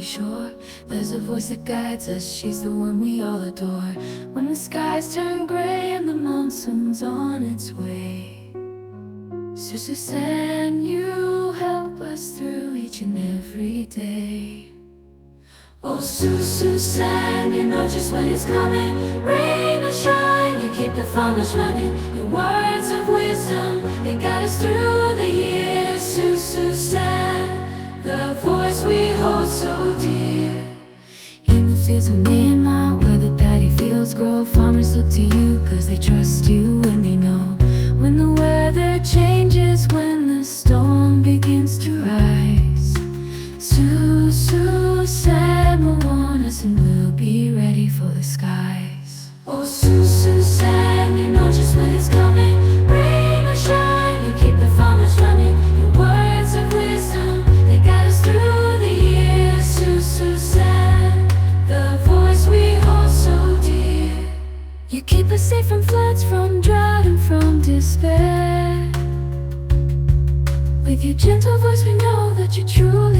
shore. There's a voice that guides us, she's the one we all adore. When the skies turn gray and the monsoon's on its way. Sister San, you help us through each and every day. Oh, Susu San, you know just when it's coming. Rain or shine, you keep the farmers running. Your words of wisdom, they guide us through the years. San, we hold so dear. In the fields of Myanmar, where the paddy fields grow, farmers look to you cause they trust you and they know. When the weather changes, when despair. With your gentle voice, we know that you truly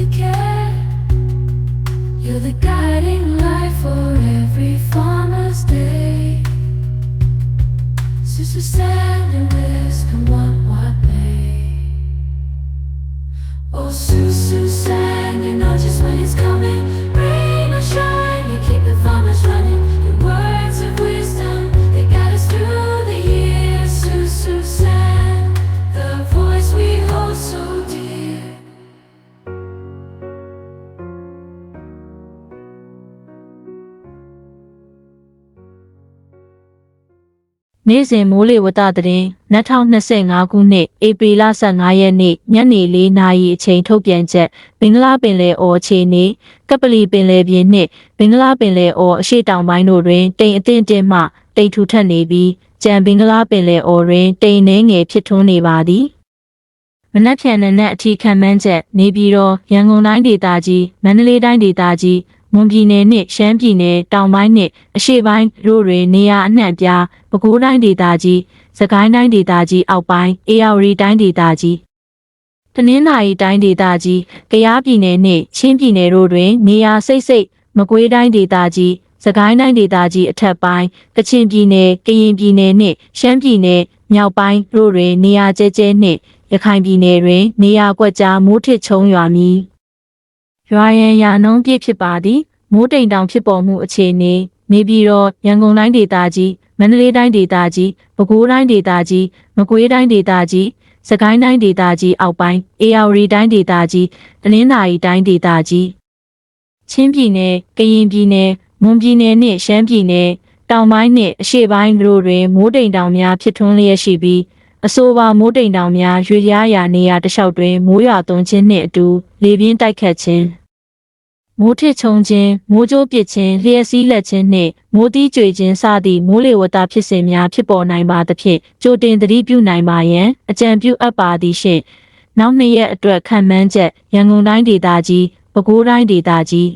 နေ့စဉ်မိုးလေဝသသတင်း2025ခုနှစ်ဧပြီလ15ရက်နေ့ညနေ4နာရီအချိန်ထုတ်ပြန်ချက်ဘင်္ဂလားပင်လယ်အော်အခြေအနေကပလီပင်လယ်ပြင်နှင့်ဘင်္ဂလားပင်လယ်အော်အရှေ့တောင်ပိုင်းတို့တွင်တိမ်အထင်တင်မှတိမ်ထူထပ်နေပြီးကြံဘင်္ဂလားပင်လယ်အော်တွင်တိမ်နှဲငယ်ဖြစ်ထွန်းနေပါသည်မနက်ဖြန်နံနက်အထိခံမှန်းချက်နေပြည်တော်ရန်ကုန်တိုင်းဒေသကြီးမန္တလေးတိုင်းဒေသကြီး မွန်ပြည်နယ်နှင့်ရှမ်းပြည်နယ်တောင်ပိုင်းနှင့်အရှေ့ပိုင်းတို့တွင်နေရာအနှံ့အပြားပဲခူးတိုင်းဒေသကြီးစကိုင်းတိုင်းဒေသကြီးအောက်ပိုင်းအေရဝတီတိုင်းဒေသကြီးတနင်္သာရီတိုင်းဒေသကြီးကယားပြည်နယ်နှင့်ချင်းပြည်နယ်တို့တွင်နေရာစိတ်စိတ်မကွေးတိုင်းဒေသကြီးစကိုင်းတိုင်းဒေသကြီးအထက်ပိုင်းကချင်ပြည်နယ်ကရင်ပြည်နယ်နှင့်ရှမ်းပြည်နယ်မြောက်ပိုင်းတို့တွင်နေရာကျဲကျဲနှင့်ရခိုင်ပြည်နယ်တွင်နေရာကွက်ကြားမိုးထစ်ချုံရွာမည် ရွာရန်ရာနှုံးပြည့်ဖြစ်ပါသည်မိုးတိမ်တောင်ဖြစ်ပေါ်မှုအခြေအနေနေပြည်တော်ရန်ကုန်တိုင်းဒေသကြီးမန္တလေးတိုင်းဒေသကြီးပဲခူးတိုင်းဒေသကြီးမကွေးတိုင်းဒေသကြီးစကိုင်းတိုင်းဒေသကြီးအောက်ပိုင်းအေရဝတီတိုင်းဒေသကြီးတနင်္သာရီတိုင်းဒေသကြီးချင်းပြည်နယ်ကရင်ပြည်နယ်မွန်ပြည်နယ်နှင့်ရှမ်းပြည်နယ်တောင်ပိုင်းနှင့်အရှေ့ပိုင်းတို့တွင်မိုးတိမ်တောင်များဖြစ်ထွန်းလျက်ရှိပြီးအဆိုပါမိုးတိမ်တောင်များရွေရရာနေရာတစ်လျှောက်တွင်မိုးရွာသွန်းခြင်းနှင့်အတူလေပြင်းတိုက်ခတ်ခြင်း မိုးထစ်ချုံခြင်းမိုးကြိုးပစ်ခြင်းလျှက်စီးလက်ခြင်းနှင့်မိုးတီးကြွေခြင်းစသည့်မိုးလေဝသဖြစ်စဉ်များဖြစ်ပေါ်နိုင်ပါသဖြင့်ကြိုတင်သတိပြုနိုင်ပါရန်အကြံပြုအပ်ပါသည်ရှင့်နောက်နှစ်ရက်အတွက်ခံမှန်းချက်ရန်ကုန်တိုင်းဒေသကြီးပဲခူးတိုင်းဒေသကြီး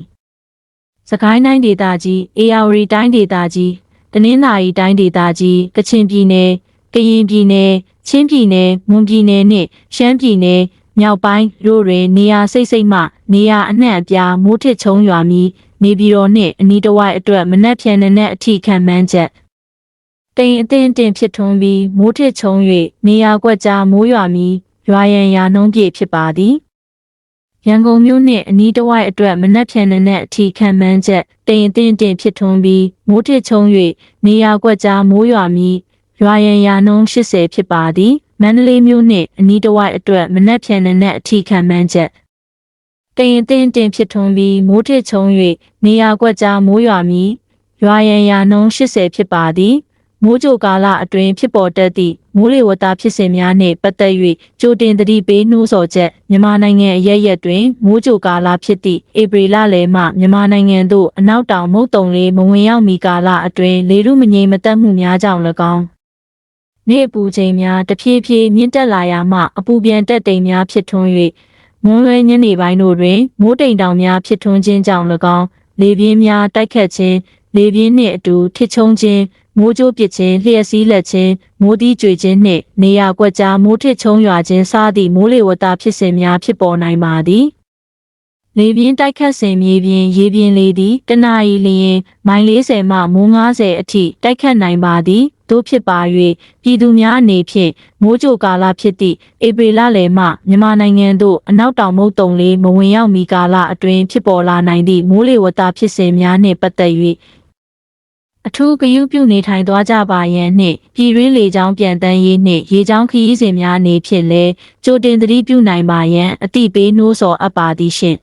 စကိုင်းတိုင်းဒေသကြီးအေရဝတီတိုင်းဒေသကြီးတနင်္သာရီတိုင်းဒေသကြီးကချင်ပြည်နယ်ကရင်ပြည်နယ်ချင်းပြည်နယ်မွန်ပြည်နယ်နှင့်ရှမ်းပြည်နယ် မြောက်ပိုင်းတို့တွင်နေရာစိတ်စိတ်မှ နေရာအနှံ့အပြားမိုးထစ်ချုံရွာမည်နေပြည်တော်နှင့်အနီးတစ်ဝိုက်အတွက်မနက်ဖြန်နံနက်အထိခံမှန်းချက်တိမ်အထင်တင်ဖြစ်ထွန်းပြီးမိုးထစ်ချုံ၍နေရာကွက်ကြားမိုးရွာမည်ရွာရန်ရာနှုံးပြည့်ဖြစ်ပါသည်ရန်ကုန်မြို့နှင့်အနီးတစ်ဝိုက်အတွက်မနက်ဖြန်နံနက်အထိခံမှန်းချက်တိမ်အထင်တင်ဖြစ်ထွန်းပြီးမိုးထစ်ချုံ၍နေရာကွက်ကြားမိုးရွာမည် ရွာရန်ရာနှုန်း80ဖြစ်ပါသည်မန္တလေးမြို့နှင့်အနီးတစ်ဝိုက်အတွက်မနက်ဖြန်နံနက်အထိခံမှန်းချက်တရင်အတင်းတင်ဖြစ်ထွန်းပြီးမိုးထစ်ချုံ၍နေရာကွက်ကြားမိုးရွာမည်ရွာရန်ရာနှုန်း80ဖြစ်ပါသည်မိုးကြိုကာလအတွင်းဖြစ်ပေါ်တတ်သည့်မိုးလေဝသဖြစ်စဉ်များနှင့်ပတ်သက်၍ကြိုတင်သတိပေးနှိုးဆော်ချက်မြန်မာနိုင်ငံအရက်ရက်တွင်မိုးကြိုကာလဖြစ်သည့်ဧပြီလလယ်မှမြန်မာနိုင်ငံသို့အနောက်တောင်မုတ်တုံလေးမဝင်ရောက်မီကာလအတွင်းလေထုမငြိမ်မသက်မှုများကြောင့်၎င်း နေ့အပူချိန်များတဖြည်းဖြည်းမြင့်တက်လာရာမှအပူပြန်တက်တိမ်များဖြစ်ထွန်း၍မွန်းလွဲညနေပိုင်းတို့တွင်မိုးတိမ်တောင်များဖြစ်ထွန်းခြင်းကြောင့်၎င်းလေပြင်းများတိုက်ခတ်ခြင်းလေပြင်းနှင့်အတူထစ်ချုံခြင်းမိုးကြိုးပစ်ခြင်းလျှက်စီးလက်ခြင်းမိုးတီးကြွေခြင်းနှင့်နေရာကွက်ကြားမိုးထစ်ချုံရွာခြင်းစသည့်မိုးလေဝသဖြစ်စဉ်များဖြစ်ပေါ်နိုင်ပါသည်လေပြင်းတိုက်ခတ်စဉ်မြေပြင်ရေပြင်လေသည်တနအီလျင်မိုင်40မှမိုး90အထိတိုက်ခတ်နိုင်ပါသည် တို့ဖြစ်ပါ၍ပြည်သူများအနေဖြင့်မိုးကြိုကာလဖြစ်သည့်ဧပြီလလယ်မှမြန်မာနိုင်ငံသို့အနောက်တောင်မုတ်တုံလေးမဝင်ရောက်မီကာလအတွင်းဖြစ်ပေါ်လာနိုင်သည့်မိုးလေဝသဖြစ်စဉ်များနှင့်ပတ်သက်၍အထူးဂရုပြုနေထိုင်သွားကြပါရန်နှင့်ပြည်တွင်းလေကြောင်းပြန်တန်းရေးနှင့်ရေကြောင်းခရီးစဉ်များအနေဖြင့်လည်းကြိုတင်သတိပြုနိုင်ပါရန်အတိပေးနှိုးဆော်အပ်ပါသည်ရှင့်